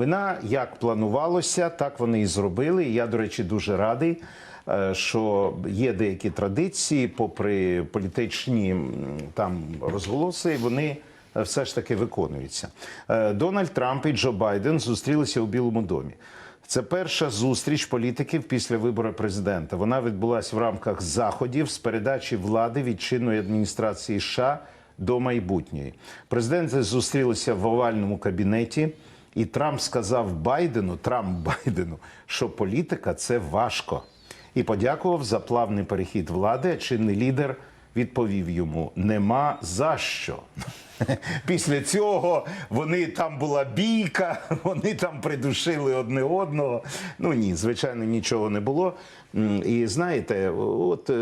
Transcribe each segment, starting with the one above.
новина. Як планувалося, так вони і зробили. Я, до речі, дуже радий, е, що є деякі традиції, попри політичні там розголоси, вони е, все ж таки виконуються. Е, Дональд Трамп і Джо Байден зустрілися у Білому домі. Це перша зустріч політиків після вибору президента. Вона відбулася в рамках заходів з передачі влади від чинної адміністрації США до майбутньої. Президенти зустрілися в овальному кабінеті, і Трамп сказав Байдену, Трамп Байдену, що політика це важко. І подякував за плавний перехід влади. Чинний лідер відповів йому: нема за що. Після цього вони там була бійка, вони там придушили одне одного. Ну ні, звичайно, нічого не було. І знаєте, от е,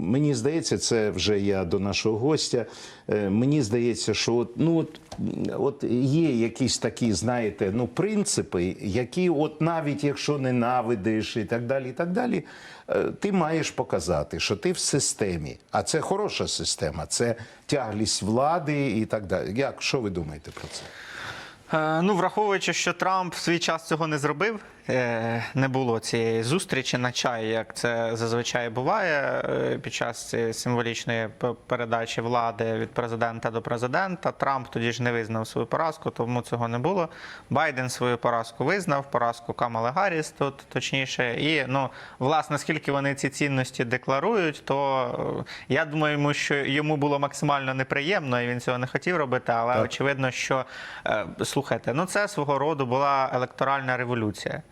мені здається, це вже я до нашого гостя. е, Мені здається, що от, ну от, от є якісь такі, знаєте, ну принципи, які, от навіть якщо ненавидиш і так далі, і так далі, ти маєш показати, що ти в системі. А це хороша система, це тяглість влади і так далі. Як що ви думаєте про це? Е, Ну, враховуючи, що Трамп в свій час цього не зробив, е, не було цієї зустрічі на чай, як це зазвичай буває е, під час цієї символічної передачі влади від президента до президента. Трамп тоді ж не визнав свою поразку, тому цього не було. Байден свою поразку визнав, поразку Камали Гарріс тут точніше. І ну, власне, скільки вони ці цінності декларують, то е, я думаю, що йому було максимально неприємно, і він цього не хотів робити, але Так. очевидно, що е, слухайте, ну це свого роду була електоральна революція.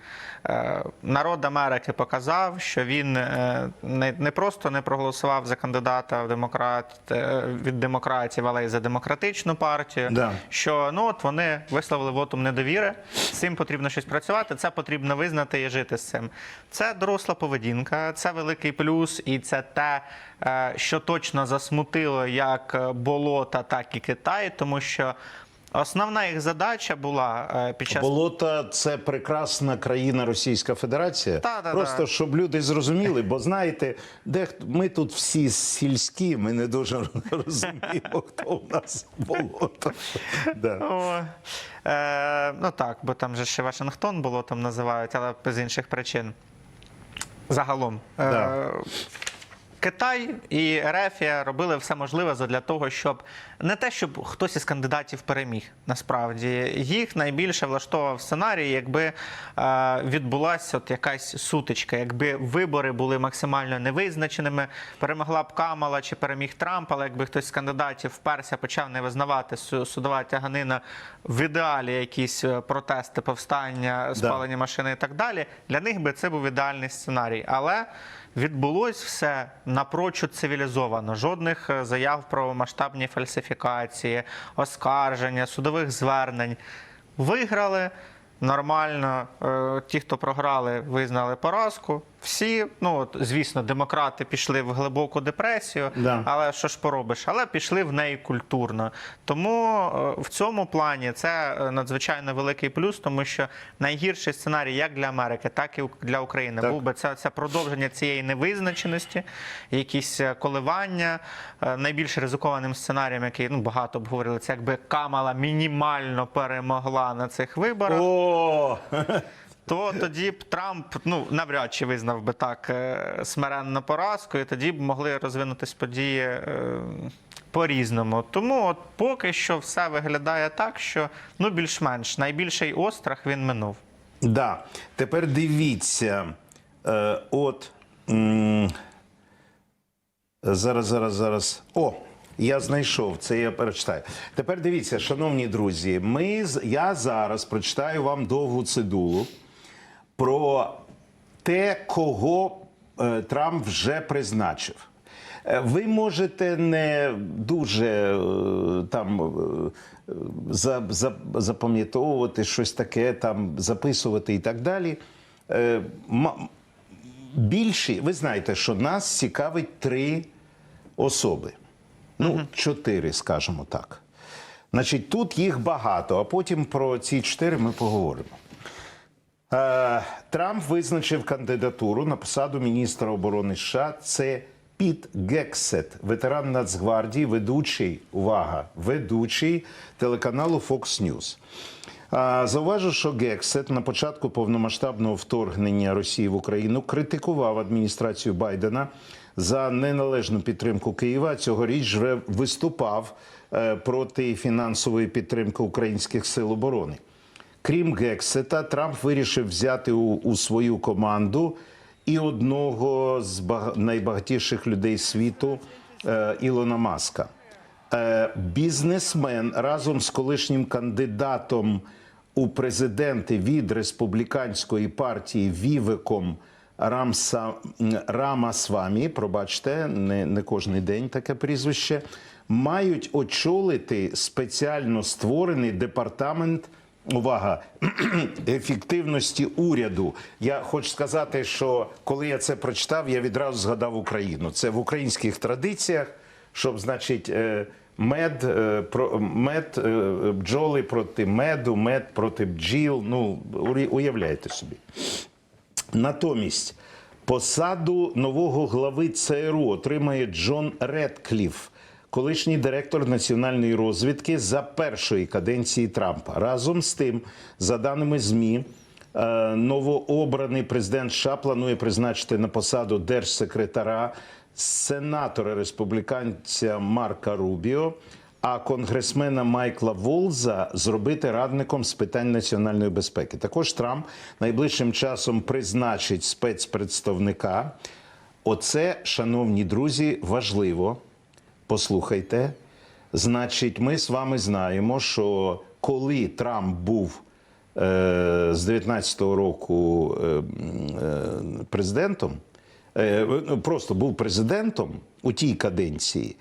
Е, Народ Америки показав, що він е, не, просто не проголосував за кандидата в демократ е, від демократів, але й за демократичну партію. Да. Що ну от вони висловили вотум недовіри. З цим потрібно щось працювати. Це потрібно визнати і жити з цим. Це доросла поведінка, це великий плюс, і це те, що точно засмутило як болота, так і Китай, тому що. Основна їх задача була е, під час Болота це прекрасна країна Російська Федерація. Та-да-да. Просто щоб люди зрозуміли, бо знаєте, де ми тут всі сільські, ми не дуже розуміємо, хто у нас болото. Да. О, е, ну так, бо там же ще Вашингтон було там називають, але без інших причин. Загалом. Е, Да. Китай і Ерефія робили все можливе для того, щоб не те, щоб хтось із кандидатів переміг. Насправді їх найбільше влаштовував сценарій, якби е, відбулася от якась сутичка, якби вибори були максимально невизначеними, перемогла б Камала чи переміг Трамп, але якби хтось з кандидатів вперся, почав не визнавати судова тяганина в ідеалі якісь е, протести, повстання, спалення машини і так далі. Для них би це був ідеальний сценарій. Але Відбулось все напрочуд цивілізовано. Жодних е, заяв про масштабні фальсифікації, оскарження, судових звернень. Виграли нормально. Е, Ті, хто програли, визнали поразку. Всі, ну от, звісно, демократи пішли в глибоку депресію, Да. але що ж поробиш? Але пішли в неї культурно. Тому е, в цьому плані це е, надзвичайно великий плюс, тому що найгірший сценарій як для Америки, так і для України Так. був би це, це продовження цієї невизначеності, якісь е, коливання. Найбільш ризикованим сценарієм, який ну багато обговорили, це якби Камала мінімально перемогла на цих виборах О, то тоді б Трамп ну навряд чи визнав би так е, смиренно поразку, і тоді б могли розвинутись події е, по-різному. Тому от поки що все виглядає так, що ну більш-менш найбільший острах він минув. да. Тепер дивіться. Е, от м, зараз, зараз, зараз. О, я знайшов це. Я перечитаю. Тепер дивіться, шановні друзі. Ми я зараз прочитаю вам довгу цидулу про те, кого е, Трамп вже призначив. Е, Ви можете не дуже е, там за, за, запам'ятовувати щось таке, там записувати і так далі. Більші, ви знаєте, що нас цікавить три особи. Ну, чотири, скажімо так. Значить, тут їх багато, а потім про ці чотири ми поговоримо. Е, Трамп визначив кандидатуру на посаду міністра оборони США. Це Піт Гексет, ветеран Нацгвардії, ведучий, увага, ведучий телеканалу Fox News. Зауважу, що Гексет на початку повномасштабного вторгнення Росії в Україну критикував адміністрацію Байдена за неналежну підтримку Києва. Цьогоріч вже виступав е, проти фінансової підтримки українських сил оборони. Крім Гексета, Трамп вирішив взяти у, у свою команду і одного з бага- найбагатіших людей світу е, Ілона Маска. Е, бізнесмен разом з колишнім кандидатом у президенти від республіканської партії Вівеком Рамса, Рамасвамі, пробачте, не, не кожний день таке прізвище, мають очолити спеціально створений департамент. Увага ефективності уряду. Я хочу сказати, що коли я це прочитав, я відразу згадав Україну. Це в українських традиціях, щоб, значить, е, мед, е, про- мед е, бджоли проти меду, мед проти бджіл. Ну, уявляєте собі. Натомість посаду нового глави ЦРУ отримає Джон Редкліф, колишній директор національної розвідки за першої каденції Трампа. Разом з тим, за даними ЗМІ, е, новообраний президент США планує призначити на посаду держсекретара сенатора республіканця Марка Рубіо. А конгресмена Майкла Волза зробити радником з питань національної безпеки. Також Трамп найближчим часом призначить спецпредставника. Оце, шановні друзі, важливо. Послухайте. Значить, ми з вами знаємо, що коли Трамп був е, з 19-го року е, е, президентом, е, ну, просто був президентом у тій каденції,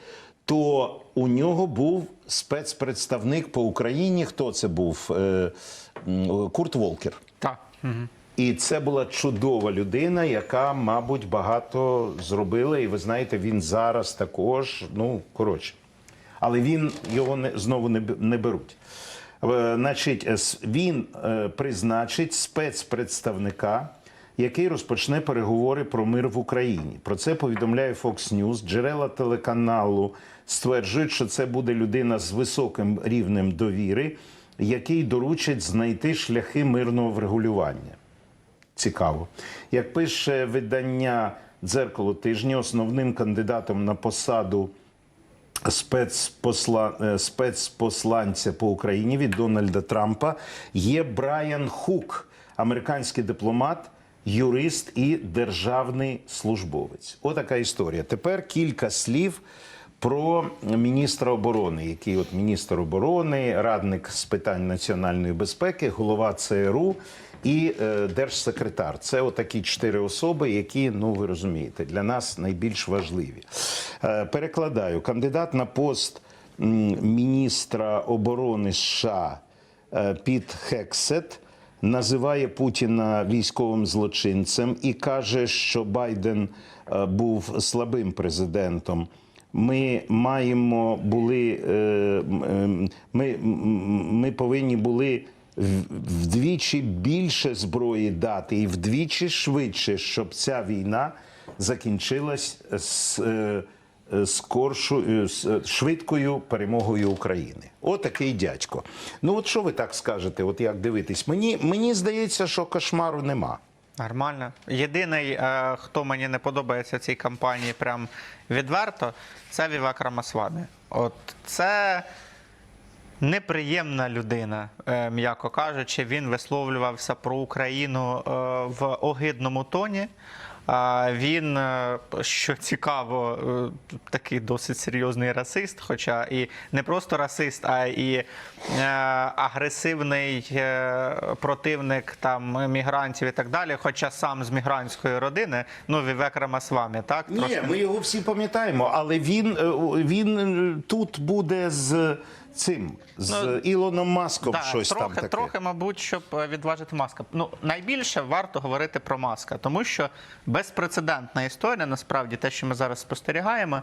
то у нього був спецпредставник по Україні. Хто це був? Е, Курт Волкер. Так. І це була чудова людина, яка, мабуть, багато зробила. І ви знаєте, він зараз також, ну коротше. Але він його не, знову не, не беруть. Е, Значить, він е, призначить спецпредставника, який розпочне переговори про мир в Україні. Про це повідомляє Fox News. Джерела телеканалу стверджують, що це буде людина з високим рівнем довіри, який доручить знайти шляхи мирного врегулювання. Цікаво. Як пише видання Дзеркало тижня, основним кандидатом на посаду спецпосла... е, спецпосланця по Україні від Дональда Трампа є Брайан Хук, американський дипломат, юрист і державний службовець. Отака історія. Тепер кілька слів. Про міністра оборони, який от міністр оборони, радник з питань національної безпеки, голова ЦРУ і е, держсекретар. Це отакі чотири особи, які, ну ви розумієте, для нас найбільш важливі. Е, перекладаю, кандидат на пост міністра оборони США е, Піт Хексет називає Путіна військовим злочинцем і каже, що Байден е, був слабим президентом. Ми маємо були е, ем, ми, ми повинні були вдвічі більше зброї дати і вдвічі швидше, щоб ця війна закінчилась з, е, е, скоршу, е, з е, швидкою перемогою України. Отакий дядько. Ну от що ви так скажете? От як дивитись? Мені, мені здається, що кошмару нема. Нормально. Єдиний, е, хто мені не подобається цій кампанії, прям відверто, це Вівак Рамасвамі. От це неприємна людина, е, м'яко кажучи. Він висловлювався про Україну е, в огидному тоні. Він, е, що цікаво, такий досить серйозний расист, хоча і не просто расист, а і агресивний противник там мігрантів і так далі. Хоча сам з мігрантської родини, ну Вівек Рамасвамі, так Ні, Трошки- ми його всі пам'ятаємо, але він, він тут буде з цим, з Ну, Ілоном Маском Так, щось трохи, там таке. трохи, мабуть, щоб е, відважити маска. Ну найбільше варто говорити про маска, тому що безпрецедентна історія, насправді, те, що ми зараз спостерігаємо.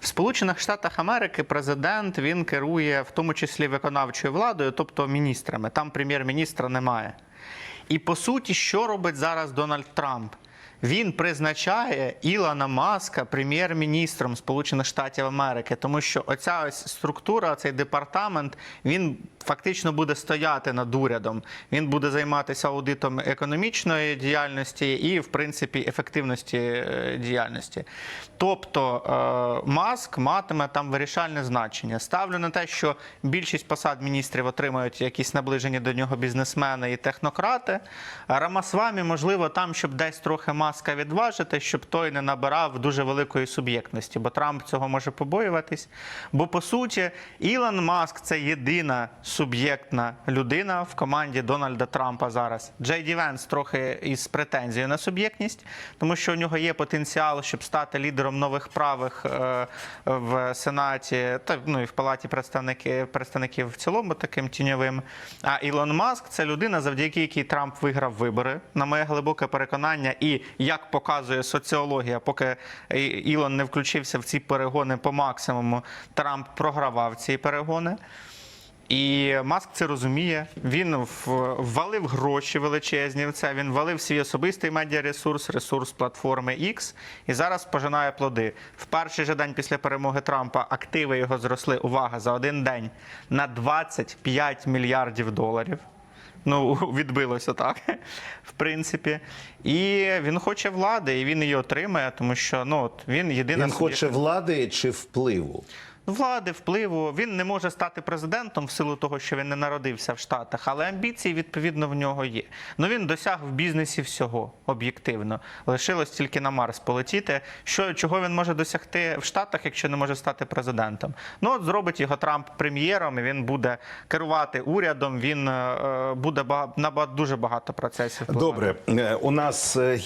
В Сполучених Штатах Америки президент він керує в тому числі виконавчою владою, тобто міністрами. Там прем'єр-міністра немає. І по суті, що робить зараз Дональд Трамп? Він призначає Ілона Маска прем'єр-міністром Сполучених Штатів Америки, тому що оця ось структура, цей департамент, він фактично буде стояти над урядом. Він буде займатися аудитом економічної діяльності і, в принципі, ефективності е, діяльності. Тобто е, Маск матиме там вирішальне значення. Ставлю на те, що більшість посад міністрів отримають якісь наближені до нього бізнесмени і технократи. Рамасвамі, можливо, там, щоб десь трохи маска відважити, щоб той не набирав дуже великої суб'єктності, бо Трамп цього може побоюватись. Бо по суті, Ілон Маск це єдина суб'єктна людина в команді Дональда Трампа зараз. Джей Ді Венс трохи із претензією на суб'єктність, тому що у нього є потенціал, щоб стати лідером нових правих е, в Сенаті та ну і в Палаті представники, представників в цілому таким тіньовим. А Ілон Маск це людина, завдяки якій Трамп виграв вибори, на моє глибоке переконання, і як показує соціологія, поки Ілон не включився в ці перегони по максимуму, Трамп програвав ці перегони. І Маск це розуміє. Він ввалив гроші величезні в це. Він ввалив свій особистий медіаресурс, ресурс платформи X, і зараз пожинає плоди. В перший же день після перемоги Трампа активи його зросли. Увага за один день на 25 мільярдів доларів. Ну, відбилося так, в принципі. І він хоче влади, і він її отримає, тому що ну, от він єдина Він хоче влади чи впливу? Влади, впливу. Він не може стати президентом в силу того, що він не народився в Штатах, але амбіції відповідно в нього є. Ну він досяг в бізнесі всього об'єктивно. Лишилось тільки на Марс полетіти. Що чого він може досягти в Штатах, якщо не може стати президентом? Ну от зробить його Трамп прем'єром, він буде керувати урядом. Він е, буде бага- на дуже багато процесів. Добре, Е, у нас е,